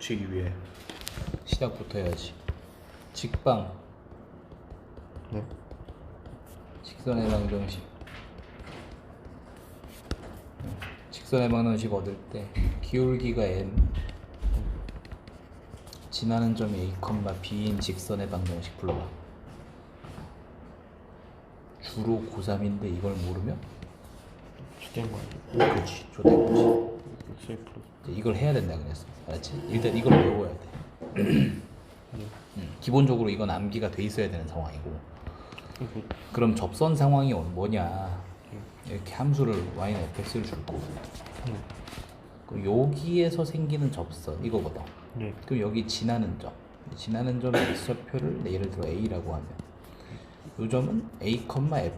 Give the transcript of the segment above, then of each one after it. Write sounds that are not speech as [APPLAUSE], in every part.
붙이기 위해 시작부터 해야지. 직방 네. 직선의 방정식. 직선의 방정식 얻을 때 기울기가 n 지나는 점이 a, b인 직선의 방정식 불러봐. 주로 고3인데 이걸 모르면 주된 거 아니에요? 그렇지 조된 거지. 이제 이걸 해야 된다 그랬어. 알았지? 일단 이걸 외워야 돼. 음, 기본적으로 이건 암기가 돼 있어야 되는 상황이고. 그럼 접선 상황이 뭐냐? 이렇게 함수를 y는 fx를 줄 거고. 음. 그럼 여기에서 생기는 접선 이거거든. 네. 그럼 여기 지나는 점, 지나는 점의 x좌표를 네, 예를 들어 a라고 하면 이 점은 a, fa야.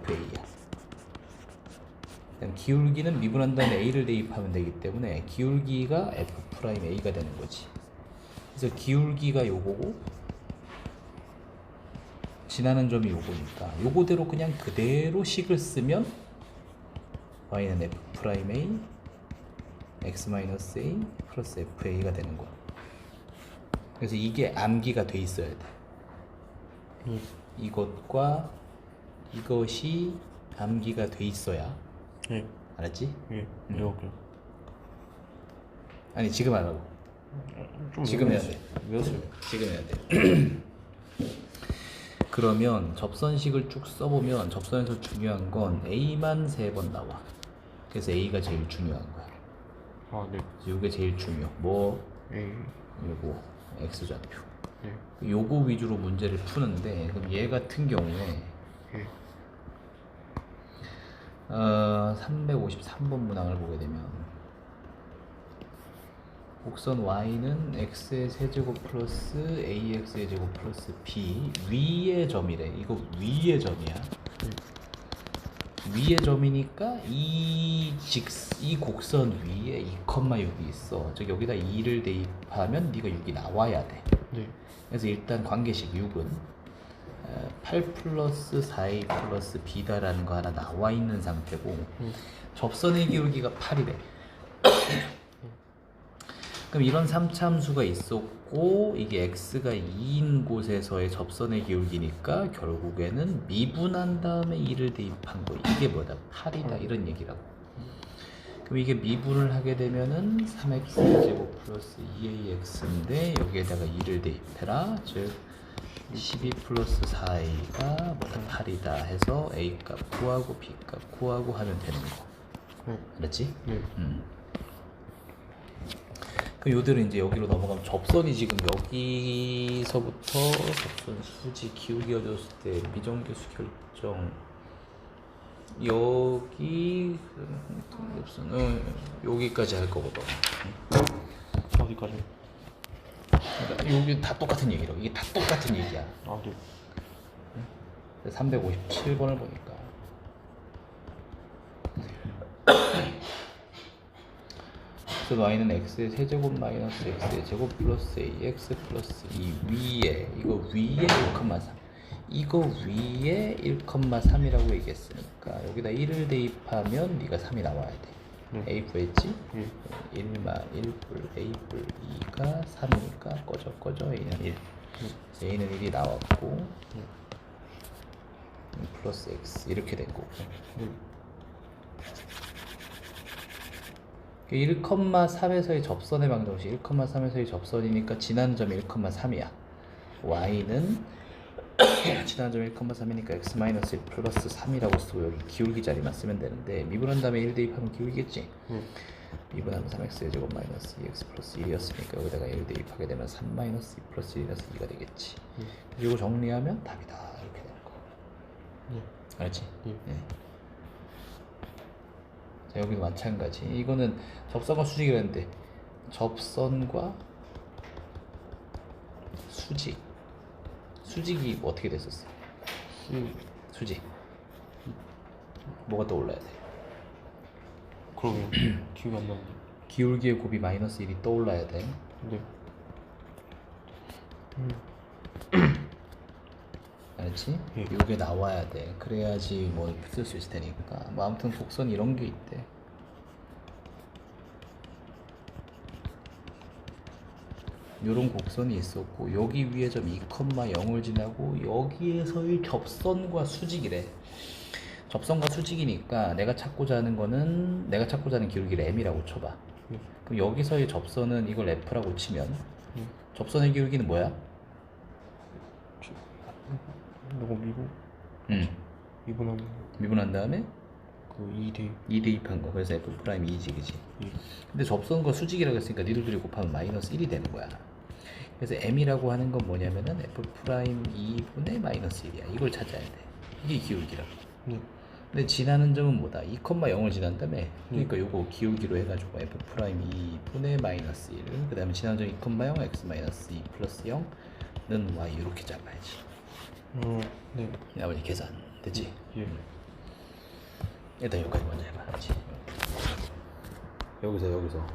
그다음 기울기는 미분한 다음에 a를 대입하면 되기 때문에 기울기가 f 프라임 a가 되는 거지. 그래서 기울기가 요거고 지나는 점이 요거니까 요거대로 그냥 그대로 식을 쓰면 y는 f 프라임 a x 마이너스 a 플러스 fa가 되는 거야. 그래서 이게 암기가 돼 있어야 돼. 네. 이것과 이것이 암기가 돼 있어야 네. 알았지? 예. 음. 외울게요. 아니 지금 하라고. 좀 지금 해야. 돼. 외웠어요. 지금 해야 돼. [CLEARS THROAT] 그러면 접선식을 쭉 써보면 접선에서 중요한 건 A만 세 번 나와. 그래서 A가 제일 중요한 거야. 아, 네. 이게 제일 중요. 뭐 에이. 요거 x 좌표. 네. 요거 위주로 문제를 푸는데 그럼 얘 같은 경우에 예. 어, 353번 문항을 보게 되면 곡선 y는 x의 세제곱 플러스 ax의 제곱 플러스 b 위의 점이래. 이거 위의 점이야. 위의 점이니까 이 직, 이 곡선 위에 2, 여기 있어. 즉 여기다 2를 대입하면 네가 6이 나와야 돼. 네. 그래서 일단 관계식 6은 8 플러스 4a 플러스 b다라는 거 하나 나와 있는 상태고 음. 접선의 기울기가 8이래. 그럼 이런 3참수가 있었고 이게 x가 2인 곳에서의 접선의 기울기니까 결국에는 미분한 다음에 2를 대입한 거. 이게 뭐다? 8이다. 이런 얘기라고. 그럼 이게 미분을 하게 되면은 3x 제곱 플러스 2ax인데 여기에다가 2를 대입해라. 즉 12 플러스 4a가 뭐다 8이다 해서 a 값 구하고 b 값 구하고 하면 되는 거 네. 알았지? 네. 음. 그 요들은 이제 여기로 넘어가면 접선이 지금 여기서부터 접선 수지 기울기 어졌을 때 미정계수 결정 여기 접선 어, 여기까지 할 거거든. 어디까지? 그러니까 여기 다 똑같은 얘기로 이게 다 똑같은 얘기야. 아, 네. 357번을 보니까 [COUGHS] 그래서 y는 x의 세제곱 마이너스 x의 제곱 플러스 ax 플러스 이 위에 이거 위에 1,3 이거 위에 1,3이라고 얘기했으니까 여기다 1을 대입하면 네가 3이 나와야 돼 네. A 구했지? 예. 1마 1불 a불 2가 3이니까 꺼져 꺼져 a는 1 a는 1이 나왔고 음, 플러스 x 이렇게 된 거고 네. 1,3에서의 접선의 방정식 1,3에서의 접선이니까 지난 점이 1,3이야 y는 지난 점 1,3이니까 x-1 플러스 3이라고 쓰고 여기 기울기 자리만 쓰면 되는데 미분한 다음에 1 대입하면 기울기겠지 네. 미분하면 3x의 제곱 마이너스 2x 플러스 1이었으니까 여기다가 1 대입하게 되면 3 마이너스 2 플러스 1이라서 2가 되겠지 네. 그리고 정리하면 답이다 이렇게 되는 거 네. 알았지? 예. 네. 자, 여기도 마찬가지. 이거는 접선과 수직이라는데 접선과 수직. 수직이 어떻게 됐었어? 시. 수직. 뭐가 떠올라야 돼? 그러게요. [CLEARS THROAT] 기억이 안 나는데. 기울기의 곱이 마이너스 1이 떠올라야 돼. 네. [CLEARS THROAT] 알았지? 예. 이게 나와야 돼. 그래야지 뭐 쓸 수 있을 테니까. 뭐 아무튼 곡선 이런 게 있대. 요런 곡선이 있었고 여기 위에 점 2,0을 지나고 여기에서의 접선과 수직이래. 접선과 수직이니까 내가 찾고자 하는 거는 내가 찾고자 하는 기울기를 m이라고 쳐봐. 네. 그럼 여기서의 접선은 이걸 f라고 치면 네. 접선의 기울기는 뭐야? 이거 미분 음. 미분하면 미분한 다음에 그 2대 2 대 입한 거. 그래서 f 프라임 2지, 그지? 근데 접선과 수직이라고 했으니까 니들 둘이 곱하면 마이너스 1이 되는 거야. 그래서 m이라고 하는 건 뭐냐면은 f 프라임 2분의 마이너스 1이야. 이걸 찾아야 돼. 이게 기울기라고. 네. 근데 지나는 점은 뭐다? 2,0을 지난다며. 그러니까 요거 기울기로 해가지고 f 프라임 2분의 마이너스 1. 그 다음에 지나는 점 2,0 x 마이너스 2 플러스 0는 y 이렇게 잡아야지. 어, 네. 나머지 계산 됐지? 예. 일단 여기까지 먼저 해봐. 그렇지? 여기서 여기서